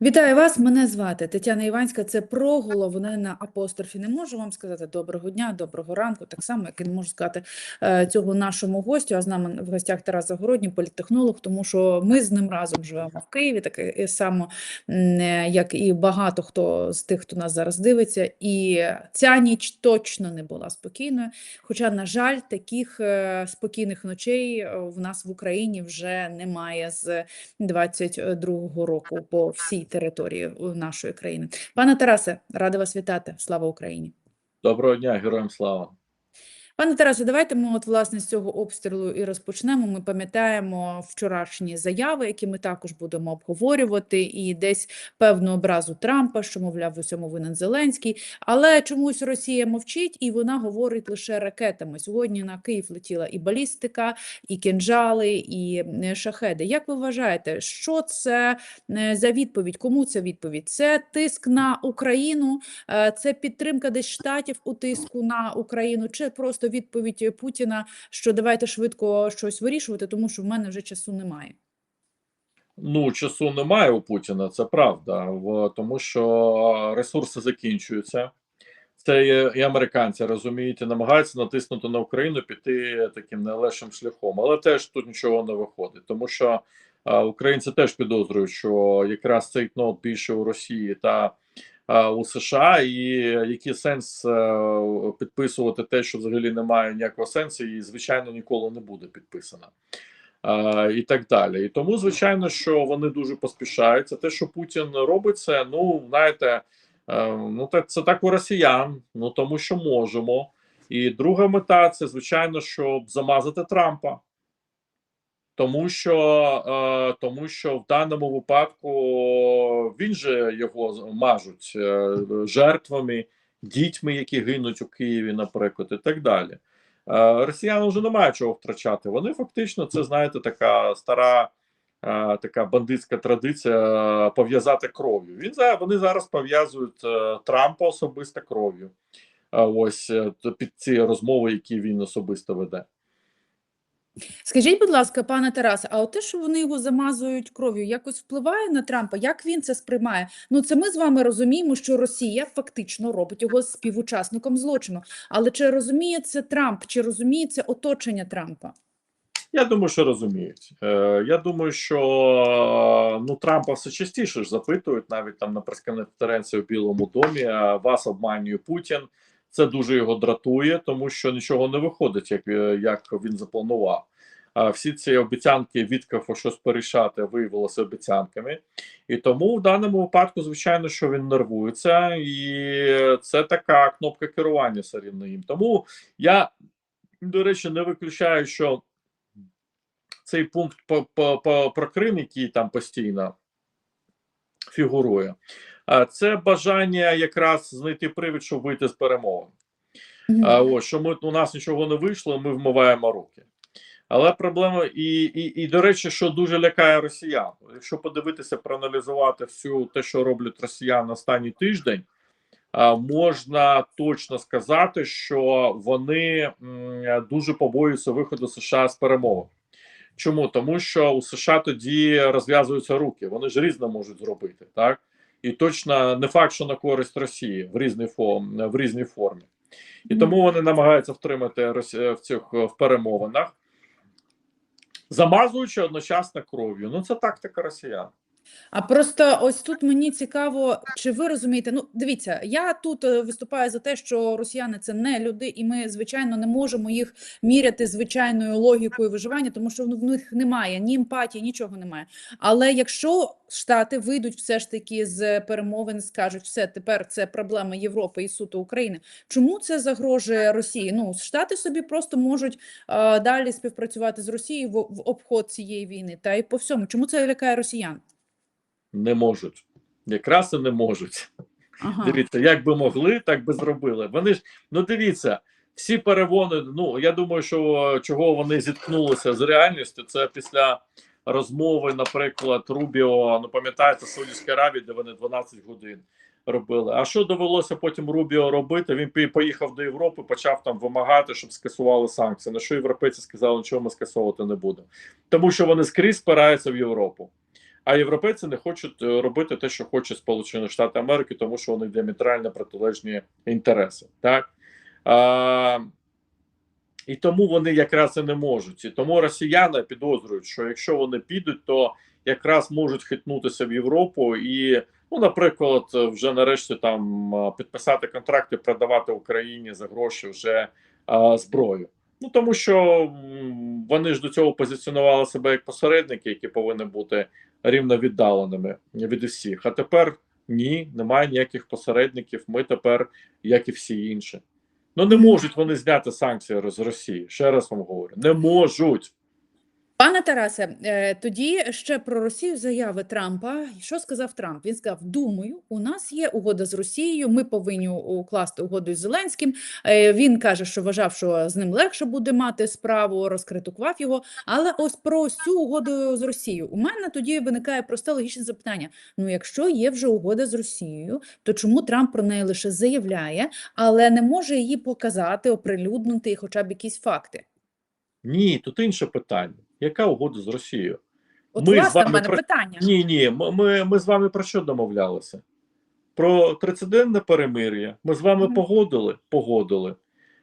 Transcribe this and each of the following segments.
Вітаю вас, мене звати Тетяна Іванська. Це про головне на апострофі. Не можу вам сказати доброго дня, доброго ранку, так само, як і не можу сказати е, цього нашому гостю. А з нами в гостях Тарас Загородній, політтехнолог, тому що ми з ним разом живемо в Києві, так само, е, як і багато хто з тих, хто нас зараз дивиться. І ця ніч точно не була спокійною. Хоча, на жаль, таких е, спокійних ночей в нас в Україні вже немає з 22-го року по всій території е, нашої країни. Пане Тарасе, рада вас вітати. Слава Україні. Доброго дня, героям слава. Пане Тарасе, давайте ми от власне з цього обстрілу і розпочнемо. Ми пам'ятаємо вчорашні заяви, які ми також будемо обговорювати, і десь певну образу Трампа, що мовляв в усьому винен Зеленський. Але чомусь Росія мовчить і вона говорить лише ракетами. Сьогодні на Київ летіла і балістика, і кінжали, і е, шахеди. Як ви вважаєте, що це е, за відповідь? Кому це відповідь? Це тиск на Україну, Е, це підтримка десь штатів у тиску на Україну, чи просто відповідь Путіна, що давайте швидко щось вирішувати, тому що в мене вже часу немає. Ну, часу немає у Путіна, це правда, тому що ресурси закінчуються. Це і, американці розумієте, намагаються натиснути на Україну, піти таким найлегшим шляхом, але теж тут нічого не виходить, тому що а, українці теж підозрюють, що якраз цей кнот більше у Росії та у США, і який сенс підписувати те, що взагалі немає ніякого сенсу, і звичайно ніколи не буде підписано. Uh, і так далі. І тому, звичайно, що вони дуже поспішають. Це те, що Путін робить, це ну знаєте, ну так це так у росіян, ну тому що можемо. І друга мета це звичайно, щоб замазати Трампа. Тому що uh, тому що в даному випадку він же його мажуть жертвами, дітьми, які гинуть у Києві, наприклад, і так далі. Росіяни вже не мають чого втрачати. Вони фактично, це знаєте, така стара така бандитська традиція пов'язати кров'ю. Він вони зараз пов'язують е, Трампа особисто кров'ю. Ось е, під ці розмови, які він особисто веде. Скажіть, будь ласка, пане Тарасе, а от те, що вони його замазують кров'ю, якось впливає на Трампа? Як він це сприймає? Ну, це ми з вами розуміємо, що Росія фактично робить його співучасником злочину. Але чи розуміє це Трамп, чи розуміє це оточення Трампа? Я думаю, що розуміють. Е, Я думаю, що ну Трампа все частіше ж запитують навіть там на прес-конференції в Білому домі. Вас обманює Путін. Це дуже його дратує, тому що нічого не виходить, як як він запланував. А всі ці обіцянки Віткафу щось порішати виявилося обіцянками, і тому в даному випадку, звичайно, що він нервується, і це така кнопка керування все рівно їм. Тому я до речі не виключаю, що цей пункт по, по про Крим, який там постійно фігурує це бажання якраз знайти привід, щоб вийти з перемовин. Mm -hmm. Ось що ми у нас нічого не вийшло, ми вмиваємо руки. Але проблема, і, і, і до речі, що дуже лякає росіян. Якщо подивитися, проаналізувати всю те, що роблять росіяни останній тиждень, можна точно сказати, що вони дуже побоюються виходу США з перемоги. Чому? Тому що у США тоді розв'язуються руки, вони ж різно можуть зробити, так? І точно не факт, що на користь Росії в різній формі в різній формі, і тому вони намагаються втримати в цих в перемовинах, замазуючи одночасно кров'ю. Ну це тактика росіян. А просто ось тут мені цікаво, чи ви розумієте? Ну, дивіться, я тут е, виступаю за те, що росіяни це не люди, і ми, звичайно, не можемо їх міряти звичайною логікою виживання, тому що в них немає ні емпатії, нічого немає. Але якщо Штати вийдуть все ж таки з перемовин, скажуть, все тепер це проблема Європи і суто України. Чому це загрожує Росії? Ну Штати собі просто можуть а, далі співпрацювати з Росією в, в обход цієї війни, та й по всьому, чому це лякає росіян? Не можуть. Якраз і не можуть. Ага. Дивіться, як би могли, так би зробили. Вони ж, ну дивіться, всі перевони. Ну я думаю, що чого вони зіткнулися з реальністю, це після розмови, наприклад, Рубіо. Ну пам'ятаєте, Саудівській Аравії, де вони 12 годин робили. А що довелося потім Рубіо робити? Він поїхав до Європи, почав там вимагати, щоб скасували санкції. На що європейці сказали, нічого ми скасовувати не будемо, тому що вони скрізь спираються в Європу. А європейці не хочуть е, робити те, що хоче Сполучені Штати Америки, тому що них діаметрально протилежні інтереси. Так? А, і тому вони якраз і не можуть. І тому росіяни підозрюють, що якщо вони підуть, то якраз можуть хитнутися в Європу і, ну, наприклад, вже нарешті там підписати контракти, продавати Україні за гроші вже а, зброю. Ну тому що вони ж до цього позиціонували себе як посередники, які повинні бути рівно віддаленими від усіх. А тепер ні, немає ніяких посередників. Ми тепер, як і всі інші. Ну не можуть вони зняти санкції з Росії. Ще раз вам говорю, не можуть. Пане Тарасе, е, тоді ще про Росію заяви Трампа. Що сказав Трамп? Він сказав: Думаю, у нас є угода з Росією. Ми повинні укласти угоду з Зеленським. Е, Він каже, що вважав, що з ним легше буде мати справу, розкритикував його. Але ось про цю угоду з Росією. У мене тоді виникає просте логічне запитання: ну, якщо є вже угода з Росією, то чому Трамп про неї лише заявляє, але не може її показати, оприлюднити і хоча б якісь факти? Ні, тут інше питання. Яка угода з Росією? От, Ми з власне, в вами мене про- питання. Ні, ні, ми, ми, з вами про що домовлялися? Про тридцятиденне перемир'я. Ми з вами Мгм. погодили? Погодили.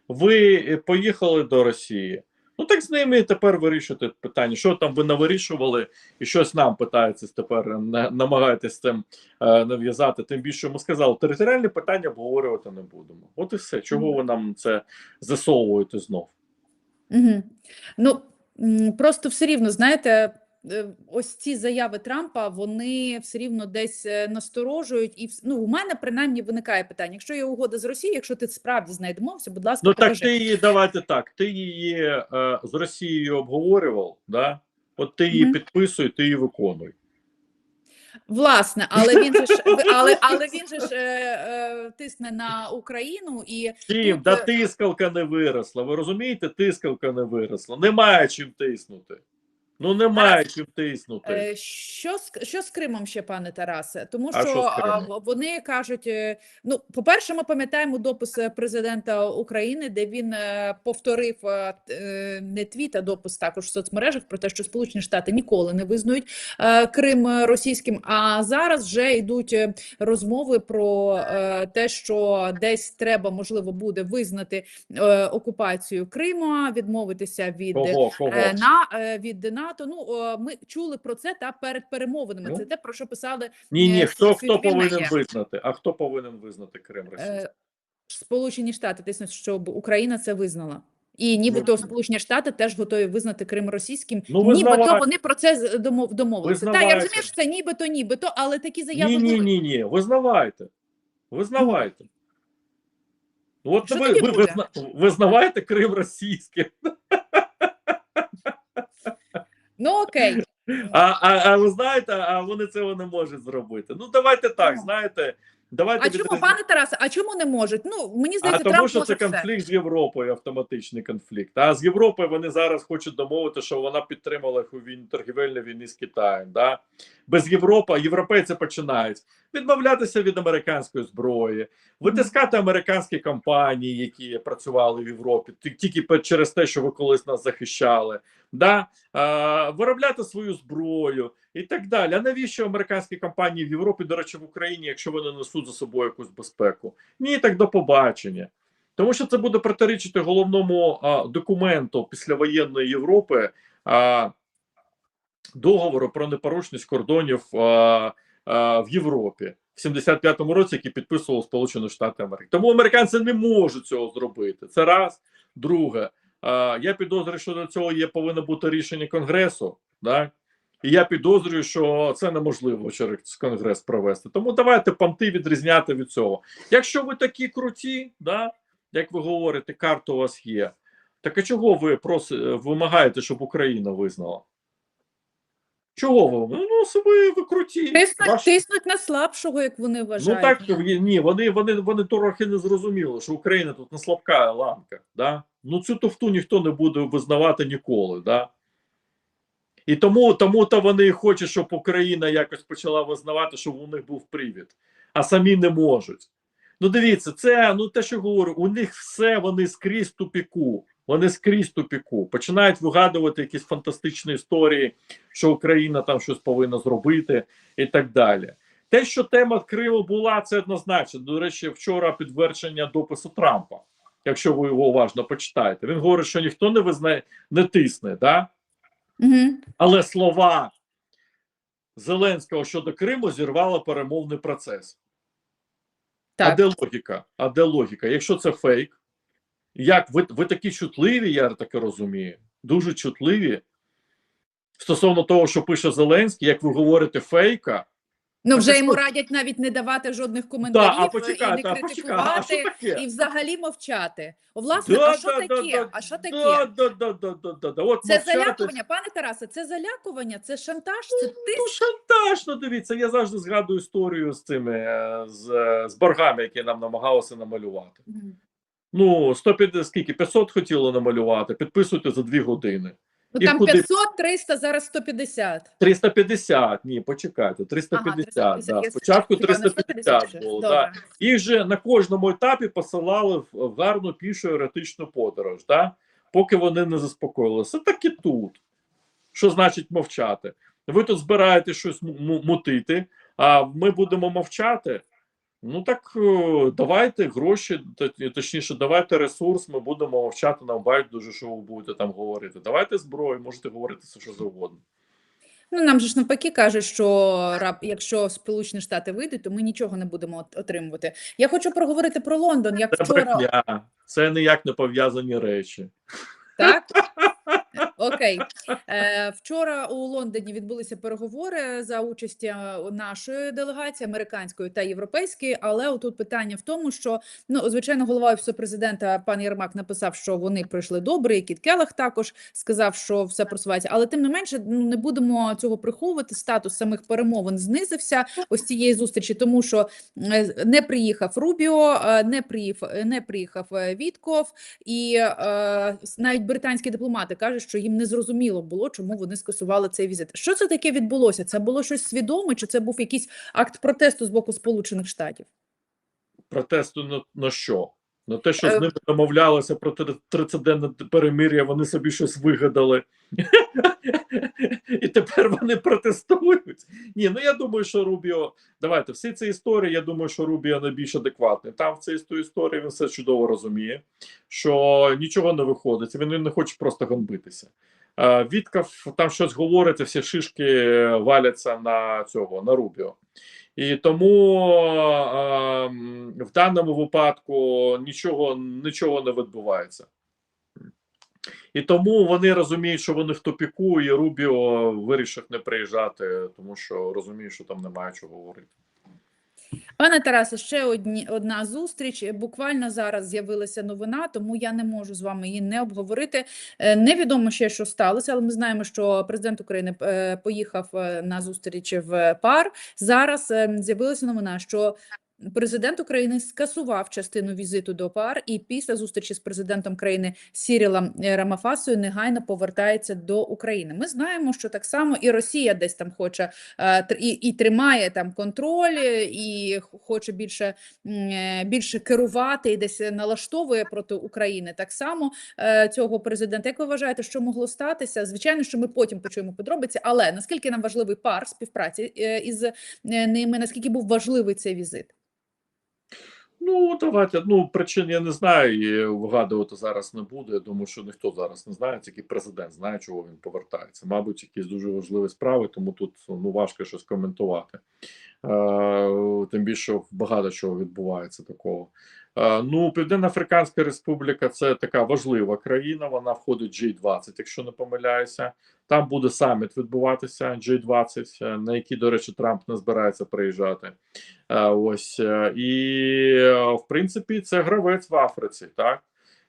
Ви е, поїхали до Росії. Ну так з ними тепер вирішуйте питання. Що там ви навирішували, і щось нам питається тепер на- намагаєтесь цим е, нав'язати. Тим більше ми сказали, територіальні питання обговорювати не будемо. От і все. Чого ви нам це засовуєте знов? Угу. Ну просто все рівно, знаєте, е, ось ці заяви Трампа вони все рівно десь е, насторожують, і ну, у мене принаймні виникає питання: якщо є угода з Росією, якщо ти справді знайдемося, будь ласка, Ну так покажи. ти її давайте так. Ти її е, з Росією обговорював, да? От ти її Мгм. підписуй, ти її виконуй. Власне, але він же ж але, але він же ж е, е, тисне на Україну і Чим? Тут, Да е, тискалка не виросла. Ви розумієте, тискалка не виросла. Немає чим тиснути. Ну немає чим тиснути. Е, Що з що з Кримом ще, пане Тарасе? Тому А що що з Кримом? в- вони кажуть: е, ну, по-перше, ми пам'ятаємо допис е, президента України, де він е, повторив е, т- е, не твіт, а допис також в соцмережах про те, що Сполучені Штати ніколи не визнають е, Крим е, російським. А зараз вже йдуть е, розмови про е, те, що десь треба можливо буде визнати е, окупацію Криму, відмовитися від Кого? Кого? На е, від НАТО. Ну о, ми чули про це та перед перемовинами. Ну. Це те про що писали Ні, ні, е, хто, хто повинен визнати? А хто повинен визнати Крим Російським? Е, Сполучені Штати тиснуть, щоб Україна це визнала. І нібито Ну. Сполучені Штати теж готові визнати Крим російським. Ну, нібито вони про це домовилися. Та я розумію, що це нібито, нібито, але такі заяви Ні, ні, були. ні, ні. Визнавайте. Визнавайте. Ну, От Що ви, ви визна, визнавайте Крим російським. Ну окей, А, а, а ви знаєте, а вони цього не можуть зробити. Ну давайте так, знаєте. Давайте а чому, відрізня- пане Тарасе, а чому не можуть? Ну мені А тому, Трамп що це це все. конфлікт з Європою, автоматичний конфлікт. А з Європою вони зараз хочуть домовити, що вона підтримала їх у війні торгівельній війні з Китаєм. Да? Без Європи європейці починають відмовлятися від американської зброї, витискати американські компанії, які працювали в Європі, тільки через те, що ви колись нас захищали, да? а, виробляти свою зброю і так далі. А навіщо американські компанії в Європі, до речі, в Україні, якщо вони несуть за собою якусь безпеку? Ні, так до побачення. Тому що це буде протирічити головному а, документу післявоєнної Європи а, договору про непорушність кордонів а, в Європі в 75-му році, який підписував Сполучені Штати Америки. Тому американці не можуть цього зробити. Це раз. Друге, я підозрюю, що до цього є повинно бути рішення Конгресу. Да? І я підозрюю, що це неможливо через Конгрес провести. Тому давайте панти відрізняти від цього. Якщо ви такі круті, да, як ви говорите, карта у вас є. Так а чого ви проси, вимагаєте, щоб Україна визнала? Чого ви? Ну, ну ви, ви круті. Тиснуть, Ваш- тиснуть на слабшого, як вони вважають. Ну так ні, вони, вони, вони трохи не зрозуміли, що Україна тут не слабка ланка. Да? Ну цю тофту ніхто не буде визнавати ніколи. Да? І тому, тому то вони хочуть, щоб Україна якось почала визнавати, щоб у них був привід, а самі не можуть. Ну, дивіться, це ну те, що говорю, у них все вони скрізь тупіку. Вони скрізь тупіку. Починають вигадувати якісь фантастичні історії, що Україна там щось повинна зробити, і так далі. Те, що тема Криму була, це однозначно. До речі, вчора підтвердження допису Трампа. Якщо ви його уважно почитаєте, він говорить, що ніхто не визнає, не тисне, да? Угу. але слова Зеленського щодо Криму зірвало перемовний процес. А де логіка? А де логіка? Якщо це фейк, як ви, ви такі чутливі, я таке розумію, дуже чутливі стосовно того, що пише Зеленський, як ви говорите, фейка. Ну, вже йому радять навіть не давати жодних Да, коментарів а і не почекайте, а почекайте, а критикувати, і взагалі мовчати. О, власне, Да, а що да, да, таке? да, А що таке? Да, да, да, да, да, да, да. От Це мовчати- залякування, пане Тарасе, це залякування, це шантаж, це Ну, тиск. шантаж, ну дивіться, я завжди згадую історію з цими е, з, е, з боргами, які нам намагалися намалювати. Мгм. Ну, 150, скільки 500 хотіло намалювати, підписуйте за 2 години. Ну І там куди- 500, 300, зараз 150. 350, ні, почекайте, 350, да. Спочатку хіба не 350 було, да. Їх же на кожному етапі посилали в, гарну пішу еротичну подорож, да? поки вони не заспокоїлися. Так і тут. Що значить мовчати? Ви тут збираєте щось му- му- мутити, а ми будемо мовчати. Ну так е, давайте гроші, точніше, давайте ресурс, ми будемо мовчати нам байдуже, що ви будете там говорити. Давайте зброю, можете говорити все, що завгодно. Ну, нам же ж навпаки кажуть, що раб, якщо Сполучені Штати вийдуть, то ми нічого не будемо отримувати. Я хочу проговорити про Лондон, як Це вчора. брехня, це ніяк не пов'язані речі. Так? Окей. Е, вчора у Лондоні відбулися переговори за участі е, нашої делегації, американської та європейської. Але отут питання в тому, що ну звичайно, голова офісу президента пан Єрмак написав, що вони пройшли добре. і Кіт Келах також сказав, що все просувається. Але тим не менше, ну не будемо цього приховувати. Статус самих перемовин знизився ось цієї зустрічі, тому що е, не приїхав Рубіо, не приїхав, не приїхав Вітков, і навіть британські дипломати кажуть, що їм не зрозуміло було, чому вони скасували цей візит. Що це таке відбулося? Це було щось свідоме, чи це був якийсь акт протесту з боку Сполучених Штатів? Протесту на, на що? На те, що Е, з ними домовлялися про три- 30-денне перемир'я, вони собі щось вигадали. І тепер вони протестують. Ні, ну я думаю, що Рубіо. Давайте, всі ці історії, я думаю, що Рубіо найбільш адекватний. Там в цій істо- історії він все чудово розуміє, що нічого не виходить, він не хоче просто гонбитися. Е, Віткав там щось говорить, всі шишки валяться на цього, на Рубіо. І тому е, в даному випадку нічого, нічого не відбувається. І тому вони розуміють, що вони в тупіку, і Рубіо вирішив не приїжджати, тому що розуміє, що там немає чого говорити. Пане Тарасе, ще одні одна зустріч. Буквально зараз з'явилася новина, тому я не можу з вами її не обговорити. Е, Невідомо ще, що сталося, але ми знаємо, що президент України е, поїхав е, на зустріч в ПАР. Зараз е, з'явилася новина, що президент України скасував частину візиту до ПАР, і після зустрічі з президентом країни Сірілом е, Рамафасою негайно повертається до України. Ми знаємо, що так само і Росія десь там хоче е, і, і тримає там контроль, е, і хоче більше, більше керувати і десь налаштовує проти України. Так само цього президента. Як ви вважаєте, що могло статися? Звичайно, що ми потім почуємо подробиці, але наскільки нам важливий пар співпраці із ними, наскільки був важливий цей візит? Ну, давайте. Ну, причин я не знаю, і вигадувати зараз не буду. Я думаю, що ніхто зараз не знає, тільки президент знає, чого він повертається. Мабуть, якісь дуже важливі справи, тому тут ну важко щось коментувати. Е, тим більше багато чого відбувається такого. Е, ну, Південно-Африканська Республіка це така важлива країна. Вона входить в G20, якщо не помиляюся. Там буде саміт відбуватися G20, е, на який, до речі, Трамп не збирається приїжджати. Е, Ось і в принципі це гравець в Африці, так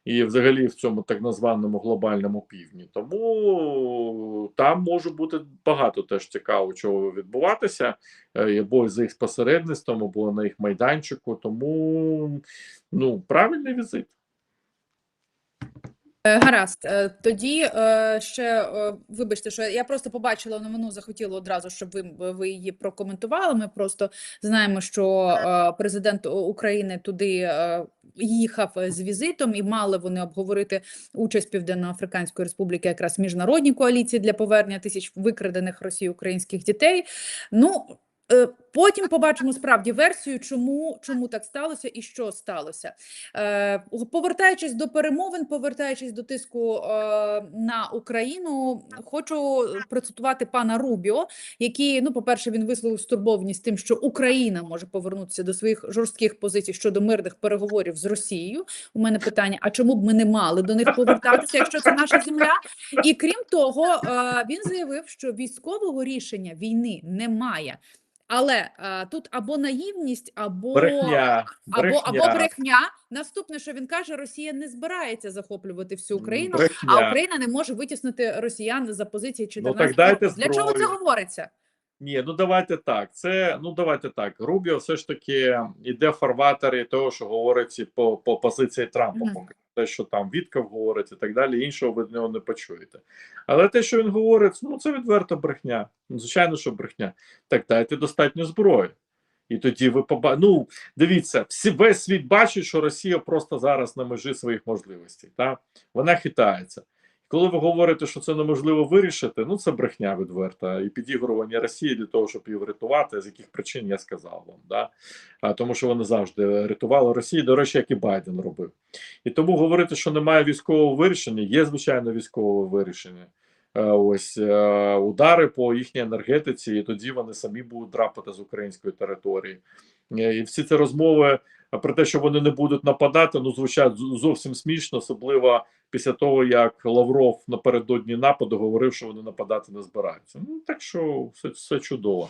і взагалі в цьому так названому глобальному півдні. Тому там може бути багато теж цікаво, чого відбуватися, е, або за їх посередництвом, або на їх майданчику. Тому ну правильний візит. Е, Гаразд, Е, тоді е, ще вибачте, що я просто побачила новину, захотіла одразу, щоб ви, ви її прокоментували. Ми просто знаємо, що президент України туди їхав з візитом, і мали вони обговорити участь Південно-Африканської Республіки якраз в міжнародній коаліції для повернення тисяч викрадених Росією українських дітей. Ну потім побачимо справді версію, чому, чому так сталося і що сталося. Е, Повертаючись до перемовин, повертаючись до тиску е, на Україну, хочу процитувати пана Рубіо, який, ну, по-перше, він висловив стурбованість тим, що Україна може повернутися до своїх жорстких позицій щодо мирних переговорів з Росією. У мене питання: а чому б ми не мали до них повертатися, якщо це наша земля? І крім того, е, він заявив, що військового рішення війни немає. Але е, тут або наївність, або Брехня, або, брехня, або брехня. Наступне, що він каже, Росія не збирається захоплювати всю Україну, брехня. а Україна не може витіснити росіян за позиції 14 Ну, дайте року. Для чого це говориться? Ні, ну давайте так. Це ну давайте так. Рубіо все ж таки іде фарватері того, що говориться по, по позиції Трампа. Мгм. Поки те, що там Вітков говорить і так далі, іншого ви нього не почуєте. Але те, що він говорить, ну це відверта брехня. Ну, Звичайно, що брехня. Так дайте достатньо зброї. І тоді ви побачите. Ну, дивіться, всі весь світ бачить, що Росія просто зараз на межі своїх можливостей. Та? Вона хитається. Коли ви говорите, що це неможливо вирішити, ну це брехня відверта і підігрування Росії для того, щоб її врятувати, з яких причин я сказав вам. Да? А, тому що вони завжди рятували Росію, до речі, як і Байден робив. І тому говорити, що немає військового вирішення, є звичайно військове вирішення. Е, Ось е, удари по їхній енергетиці, і тоді вони самі будуть драпати з української території. Е, І всі ці розмови а про те, що вони не будуть нападати, ну звучать зовсім смішно, особливо після того, як Лавров напередодні нападу говорив, що вони нападати не збираються. Ну так що все, все чудово.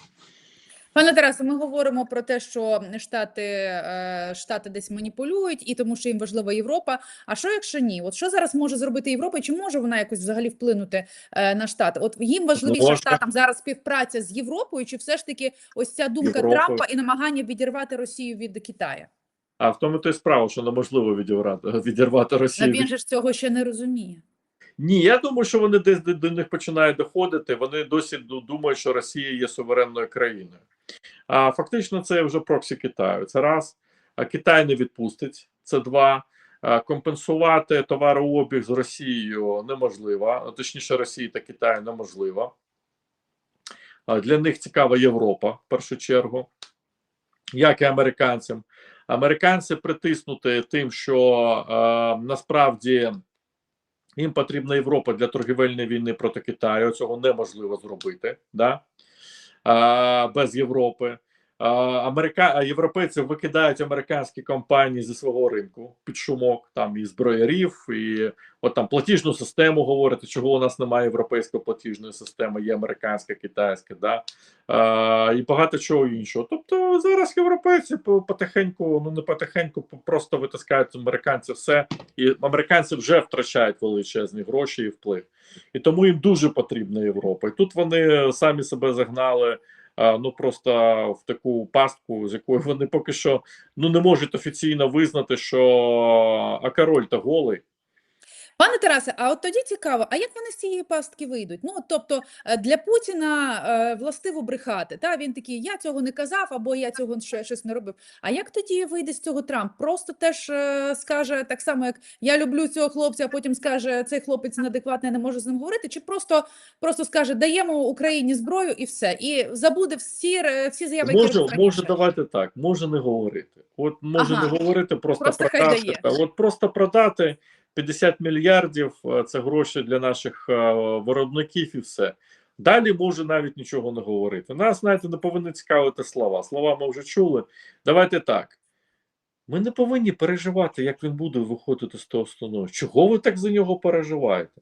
Пане Тарасе, ми говоримо про те, що штати, е, штати десь маніпулюють, і тому що їм важлива Європа. А що якщо ні? От що зараз може зробити Європа? Чи може вона якось взагалі вплинути е, на штати? От їм важливіше штатам зараз співпраця з Європою, чи все ж таки ось ця думка Європою. Трампа і намагання відірвати Росію від Китаю? А в тому то й справа, що неможливо відірвати, відірвати Росію. він же ж цього ще не розуміє. Ні, я думаю, що вони десь до, них починають доходити. Вони досі думають, що Росія є суверенною країною. А фактично, це вже проксі Китаю. Це раз. А Китай не відпустить. Це два. Компенсувати товарообіг з Росією неможливо. Точніше, Росії та Китаю неможливо. Для них цікава Європа в першу чергу, як і американцям. Американці притиснути тим, що е, насправді їм потрібна Європа для торгівельної війни проти Китаю. Цього неможливо зробити да? а, без Європи. Америка... Європейці викидають американські компанії зі свого ринку під шумок, там і зброярів, і от там платіжну систему говорити, чого у нас немає європейської платіжної системи, є американська, китайська, да? а, і багато чого іншого. Тобто зараз європейці потихеньку, ну не потихеньку, по- просто витискають з американців все, і американці вже втрачають величезні гроші і вплив. І тому їм дуже потрібна Європа. І тут вони самі себе загнали. Ну просто в таку пастку, з якою вони поки що ну не можуть офіційно визнати, що а король та голий. Пане Тарасе, а от тоді цікаво, а як вони з цієї пастки вийдуть? Ну, тобто е, для Путіна е, властиво брехати. Та він такий, я цього не казав, або я цього ще щось не робив. А як тоді вийде з цього Трамп? Просто теж е, скаже так само, як я люблю цього хлопця, а потім скаже, цей хлопець неадекватний, не можу з ним говорити, чи просто просто скаже, даємо Україні зброю і все, і забуде всі всі заяви, Може, може давайте так, може не говорити. От може Ага. не говорити, просто, Просто продати. Та От просто продати 50 мільярдів е, це гроші для наших е, виробників і все. Далі може навіть нічого не говорити. Нас, знаєте, не повинні цікавити слова. Слова ми вже чули. Давайте так. Ми не повинні переживати, як він буде виходити з того становища. Чого ви так за нього переживаєте?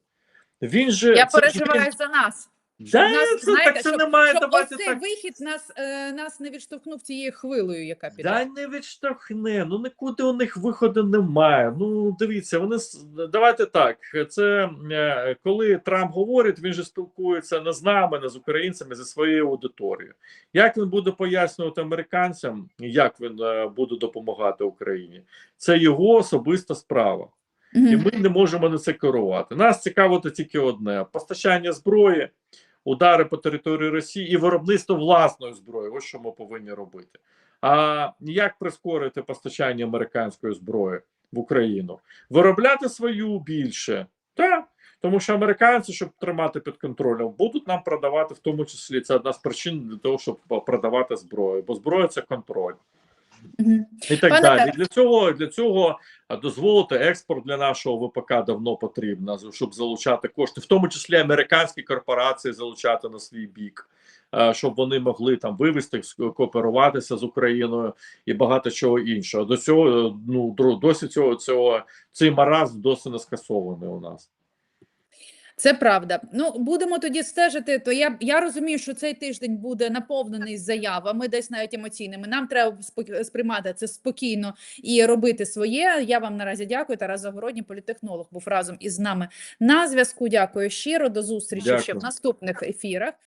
Він же Я переживаю він- за нас. Да, нас, це, знаєте, так це щоб- немає. Щоб давайте ось цей так. вихід нас, е, нас не відштовхнув цією хвилею, яка піде. Да не відштовхне, ну нікуди у них виходу немає. Ну дивіться, вони с- давайте так. Це е, коли Трамп говорить, він же спілкується не з нами, не з українцями, зі своєю аудиторією. Як він буде пояснювати американцям, як він е, буде допомагати Україні? Це його особиста справа. і ми не можемо на це керувати. Нас цікавить тільки одне: постачання зброї, удари по території Росії і виробництво власної зброї. Ось що ми повинні робити. А як прискорити постачання американської зброї в Україну? Виробляти свою більше, так. Тому що американці, щоб тримати під контролем, будуть нам продавати, в тому числі це одна з причин для того, щоб продавати зброю, бо зброя це контроль. І так Пане далі. І Для цього для цього дозволити експорт для нашого ВПК давно потрібно, щоб залучати кошти, в тому числі американські корпорації залучати на свій бік, щоб вони могли там вивести кооперуватися з Україною і багато чого іншого. До цього ну досі цього цього цей маразм досі не скасований у нас. Це правда. Ну будемо тоді стежити. То я я розумію, що цей тиждень буде наповнений заявами, десь навіть емоційними. Нам треба сприймати це спокійно і робити своє. Я вам наразі дякую. Тарас Загородній, політехнолог, був разом із нами на зв'язку. Дякую щиро. До зустрічі ще в наступних ефірах.